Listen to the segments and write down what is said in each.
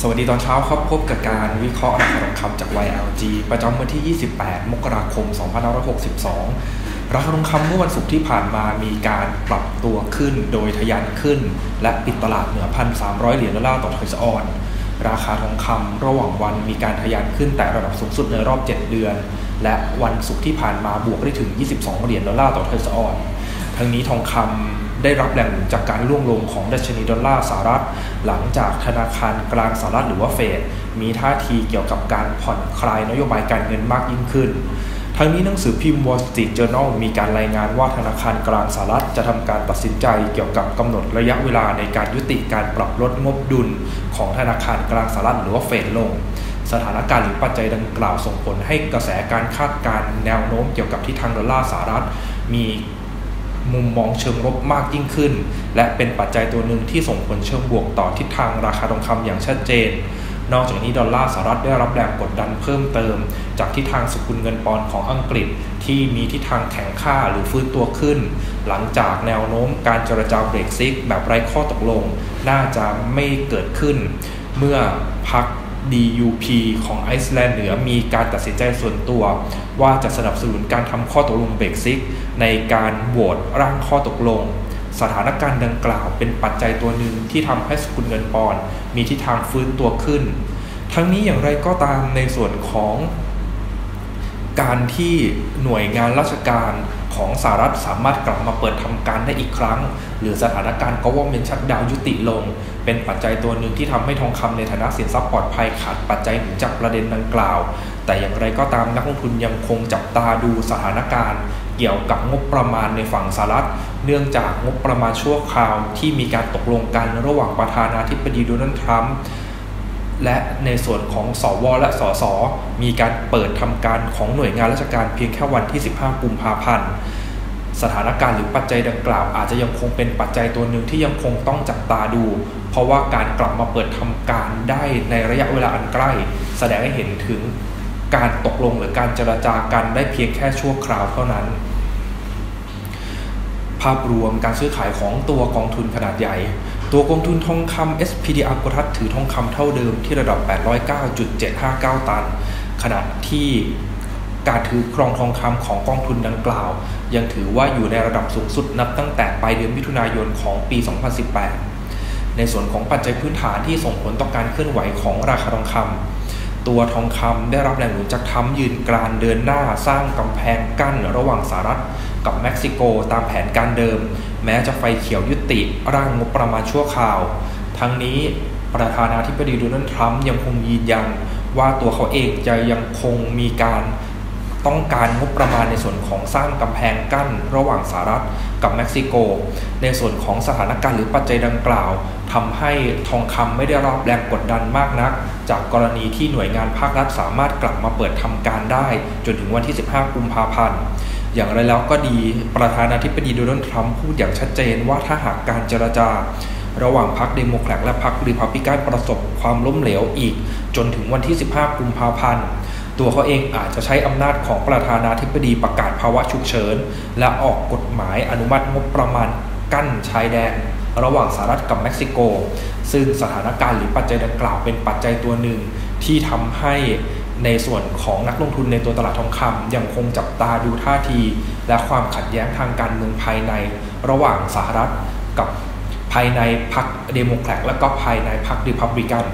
สวัสดีตอนเช้าครับพบกับการวิเคราะห์ราคาทองคำจาก YLG ประจำวันที่ 28 มกราคม 2562 ราคาทองคำเมื่อวันศุกร์ที่ผ่านมามีการปรับตัวขึ้นโดยทะยานขึ้น และปิดตลาดเหนือ 1,300 เหรียญดอลลาร์ต่อทอยส์ออน ราคาทองคำระหว่างวันมีการทะยานขึ้นแต่ระดับสูงสุดในรอบ 7 เดือน และวันศุกร์ที่ผ่านมาบวกได้ถึง 22 เหรียญดอลลาร์ต่อทอยส์ออน ทั้งนี้ทองคำ ได้รับแรงหนุนจากการร่วงลงของดัชนีดอลลาร์สหรัฐ หลังจากธนาคารกลางสหรัฐหรือว่าเฟดมีท่าทีเกี่ยวกับการผ่อนคลายนโยบายการเงินมากยิ่งขึ้นทั้งนี้หนังสือพิมพ์ Wall Street Journal มีการรายงานว่าธนาคารกลางสหรัฐจะทำการตัดสินใจเกี่ยวกับกำหนดระยะเวลาในการยุติการปรับลดงบดุลของธนาคารกลางสหรัฐหรือว่าเฟดลง สถานการณ์หรือปัจจัยดังกล่าวส่งผลให้กระแสการคาดการแนวโน้มเกี่ยวกับทิศทางดอลลาร์สหรัฐ มี มุมมองเชิงลบมากยิ่งขึ้น และเป็นปัจจัยตัวหนึ่งที่ส่งผลเชิงบวกต่อทิศทางราคาทองคำอย่างชัดเจน นอกจากนี้ดอลลาร์สหรัฐได้รับแรงกดดันเพิ่มเติม จากทิศทางสกุลเงินปอนด์ของอังกฤษที่มีทิศทางแข็งค่าหรือฟื้นตัวขึ้น หลังจากแนวโน้มการเจรจาเบรกซิกแบบไร้ข้อตกลง น่าจะไม่เกิดขึ้น เมื่อพัก DUP ของไอซ์แลนด์เหนือมีการตัดสินใจส่วนตัว ว่าจะสนับสนุนการทำข้อตกลงเบรกซิก ในการโหวตร่างข้อตกลง สถานการณ์ดังกล่าวเป็นปัจจัยตัวหนึ่งที่ทำให้สกุลเงินปอนด์มีทิศทางฟื้นตัวขึ้น ทั้งนี้อย่างไรก็ตามในส่วนของ การที่หน่วยงานราชการของสหรัฐสามารถกลับมาเปิดทำการได้อีกครั้ง หรือสถานการณ์ก็ว่าเมนชัดดาวยุติลง เป็นปัจจัยตัวหนึ่งที่ทำให้ทองคำในฐานะสินทรัพย์ปลอดภัยขาดปัจจัยหนุนจากประเด็นดังกล่าว แต่อย่างไรก็ตามนักลงทุนยังคงจับตาดูสถานการณ์ เกี่ยวกับงบประมาณในฝั่งสหรัฐ เนื่องจากงบประมาณชั่วคราวที่มีการตกลงกันระหว่างประธานาธิบดีโดนัลด์ทรัมป์ และในส่วนของสวและสสมีการเปิดทำการของหน่วยงานราชการเพียงแค่วันที่ 15 กุมภาพันธ์สถานการณ์หรือปัจจัยดังกล่าวอาจจะยังคงเป็นปัจจัยตัวหนึ่งที่ยังคงต้องจับตาดู เพราะว่าการกลับมาเปิดทำการได้ในระยะเวลาอันใกล้ แสดงให้เห็นถึงการตกลงหรือการเจรจากันได้เพียงแค่ชั่วคราวเท่านั้น ภาพรวมการซื้อขายของตัวกองทุนขนาดใหญ่ ตัวกองทุนทองคำ SPDR กทัศถือทองคำเท่าเดิมที่ระดับ 809.759 ตัน ขณะที่การถือครองทองคำของกองทุนดังกล่าว ยังถือว่าอยู่ในระดับสูงสุดนับตั้งแต่ปลายเดือนมิถุนายนของปี 2018 ในส่วนของปัจจัยพื้นฐานที่ส่งผลต่อการเคลื่อนไหวของราคาทองคำ ตัวทองคำได้รับแรงหนุนจากทั้มยืนกรานเดินหน้าสร้างกำแพงกั้นระหว่างสหรัฐกับเม็กซิโกตามแผนการเดิม แม้จะไฟเขียวยุติร่างงบประมาณชั่วคราว ทั้งนี้ประธานาธิบดีโดนัลด์ทรัมป์ยังคงยืนยันว่าตัวเขาเองจะยังคงมีการต้องการงบประมาณในส่วนของสร้างกำแพงกั้นระหว่างสหรัฐกับเม็กซิโก ในส่วนของสถานการณ์หรือปัจจัยดังกล่าว ทำให้ทองคำไม่ได้รับแรงกดดันมากนัก จากกรณีที่หน่วยงานภาครัฐสามารถกลับมาเปิดทำการได้ จนถึงวันที่ 15 กุมภาพันธ์อย่างไรแล้วก็ดีประธานาธิบดีโดนัลด์ทรัมป์พูดอย่างชัดเจนว่าถ้าหากการเจรจา ระหว่างพรรคเดโมแครตและพรรครีพับลิกันประสบความล้มเหลวอีก จนถึงวันที่ 15 กุมภาพันธ์ตัวเขาเองอาจจะใช้อำนาจของประธานาธิบดีประกาศภาวะฉุกเฉิน และออกกฎหมายอนุมัติงบประมาณกั้นชายแดน ระหว่างสหรัฐกับเม็กซิโก ซึ่งสถานการณ์หรือปัจจัยดังกล่าวเป็นปัจจัยตัวหนึ่งที่ทำให้ในส่วนของนักลงทุนในตัวตลาดทองคำยังคงจับตาดูท่าที และความขัดแย้งทางการเมืองภายใน ระหว่างสหรัฐกับภายในพรรคเดโมแครตและก็ภายในพรรคริพับลิกัน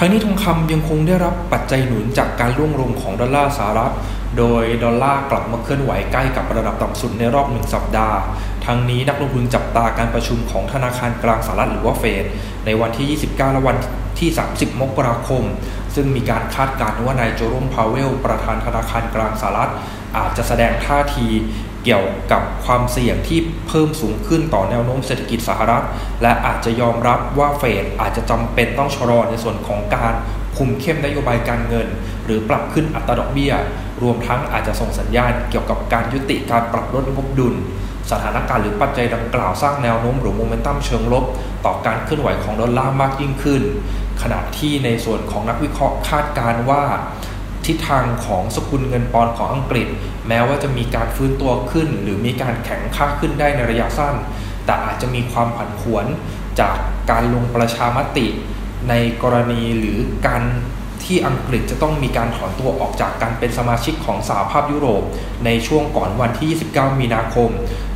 ทั้งนี้ทองคำยังคงได้รับปัจจัยหนุนจากการร่วงลงของดอลลาร์สหรัฐ โดยดอลลาร์กลับมาเคลื่อนไหวใกล้กับระดับต่ำสุดในรอบหนึ่งสัปดาห์ ทั้งนี้นักลงทุนจับตาการประชุมของธนาคารกลางสหรัฐหรือว่าเฟดในวันที่ 29 และวันที่ 30 มกราคม ซึ่งมีการคาดการณ์ว่านายโจรมพาวเวล ประธานธนาคารกลางสหรัฐ อาจจะแสดงท่าที เกี่ยวกับความเสี่ยงที่เพิ่มสูงขึ้นต่อแนวโน้มเศรษฐกิจสหรัฐ และอาจจะยอมรับว่าเฟดอาจจะจำเป็นต้องชะลอในส่วนของการคุมเข้มนโยบายการเงิน หรือปรับขึ้นอัตราดอกเบี้ย รวมทั้งอาจจะส่งสัญญาณเกี่ยวกับการยุติการปรับลดงบดุล สถานการณ์หรือปัจจัยดังกล่าวสร้างแนวโน้มหรือโมเมนตัมเชิงลบ ต่อการเคลื่อนไหวของดอลลาร์มากยิ่งขึ้น ขณะที่ในส่วนของนักวิเคราะห์คาดการว่า ทิศทางของสกุลเงินปอนด์ของอังกฤษ แม้ว่าจะมีการฟื้นตัวขึ้น หรือมีการแข็งค่าขึ้นได้ในระยะสั้น แต่อาจจะมีความผันผวนจากการลงประชามติ ในกรณีหรือการที่อังกฤษจะต้องมีการถอนตัวออกจากการเป็นสมาชิกของสหภาพยุโรป ในช่วงก่อนวันที่ 29 มีนาคม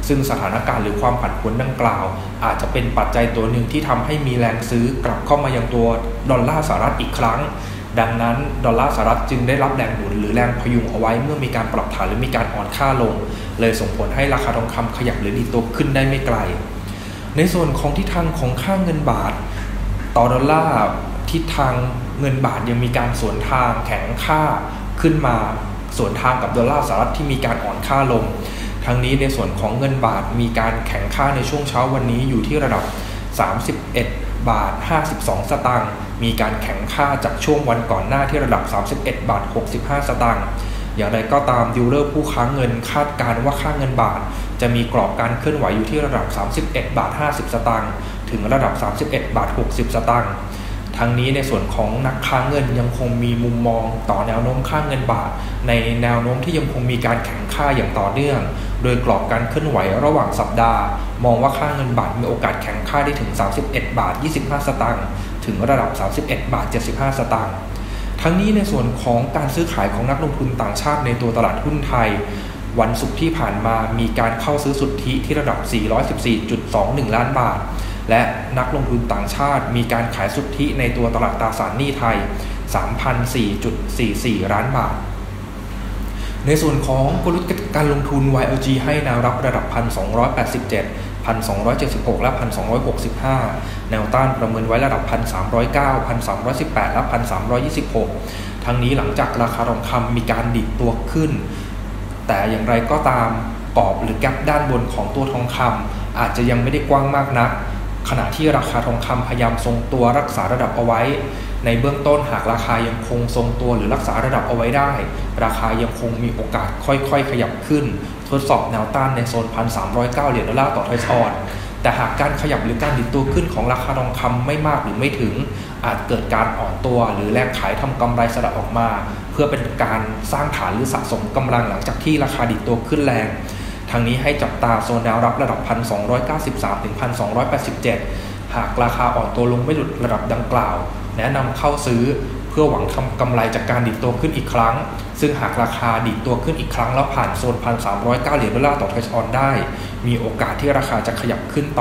ซึ่งสถานการณ์หรือความผันผวนดังกล่าว อาจจะเป็นปัจจัยตัวหนึ่งที่ทำให้มีแรงซื้อกลับเข้ามายังตัวดอลลาร์สหรัฐอีกครั้ง ดังนั้นดอลลาร์สหรัฐจึงได้รับแรงหนุนหรือแรงพยุงเอาไว้เมื่อมีการปรับฐานหรือมีการอ่อนค่าลง เลยส่งผลให้ราคาทองคำขยับหรือดีตัวขึ้นได้ไม่ไกล ในส่วนของทิศทางของค่าเงินบาท ต่อดอลลาร์ทิศทางเงินบาทยังมีการสวนทางแข็งค่าขึ้นมาสวนทางกับดอลลาร์สหรัฐที่มีการอ่อนค่าลง ทั้งนี้ในส่วนของเงินบาทมีการแข็งค่าในช่วงเช้าวันนี้อยู่ที่ระดับ 31 บาท 52 สตางค์ มีการแข็งค่าจากช่วงวันก่อนหน้าที่ระดับ 31 บาท 65 สตางค์ อย่างไรก็ตามดิวเลอร์ผู้ค้าเงินคาดการว่าค่าเงินบาท จะมีกรอบการเคลื่อนไหวอยู่ที่ระดับ 31 บาท 50 สตางค์ ถึงระดับ 31 บาท 60 สตางค์ ทั้งนี้ในส่วนของนักค้าเงินยังคงมีมุมมองต่อแนวโน้มค่าเงินบาท ในแนวโน้มที่ยังคงมีการแข่งค่าอย่างต่อเนื่อง โดยกรอบการเคลื่อนไหวระหว่างสัปดาห์ มองว่าค่าเงินบาทมีโอกาสแข่งค่าได้ถึง 31 บาท 25 สตางค์ถึงระดับ 31 บาท 75 สตางค์ทั้งนี้ในส่วนของการซื้อขายของนักลงทุนต่างชาติในตัวตลาดหุ้นไทย วันศุกร์ที่ผ่านมามีการเข้าซื้อสุทธิที่ระดับ 414.21 ล้านบาท และนักลงทุนต่างชาติมีการขายสุทธิในตัวตลาดตราสารหนี้ไทย 3,004.44 ล้านบาท ในส่วนของกลยุทธ์การลงทุน YLG ให้แนวรับระดับ 1,287 1,276 และ 1,265 แนวต้านประเมินไว้ระดับ 1,309 1,318 และ 1,326 ทั้งนี้หลังจากราคาทองคำมีการดิดตัวขึ้น แต่อย่างไรก็ตามกรอบหรือแกลบด้านบนของตัวทองคำอาจจะยังไม่ได้กว้างมากนัก ขณะที่ราคาทองคำพยายามทรงตัวรักษาระดับเอาไว้ ในเบื้องต้นหากราคายังคงทรงตัวหรือรักษาระดับเอาไว้ได้ ราคายังคงมีโอกาสค่อยๆ ขยับขึ้น ทดสอบแนวต้านในโซน 1,309 เหรียญดอลลาร์ต่อทอยส์ออนแต่หากการขยับหรือการดิดตัวขึ้นของราคาทองคำไม่มากหรือไม่ถึง อาจเกิดการอ่อนตัว หรือแลกขายทำกำไรสลับออกมา เพื่อเป็นการสร้างฐานหรือสะสมกำลังหลังจากที่ราคาดิดตัวขึ้นแรง ทางนี้ให้จับตาโซนแนวรับระดับ 1,293ถึง1,287 หากราคาอ่อนตัวลงไม่หลุดระดับดังกล่าว แนะนำเข้าซื้อเพื่อหวังทำกำไรจากการดิดตัวขึ้นอีกครั้ง ซึ่งหากราคาดิดตัวขึ้นอีกครั้งแล้วผ่านโซน 1,309 เหรียญดอลลาร์ต่อทอยส์ออนได้ มีโอกาสที่ราคาจะขยับขึ้นต่อ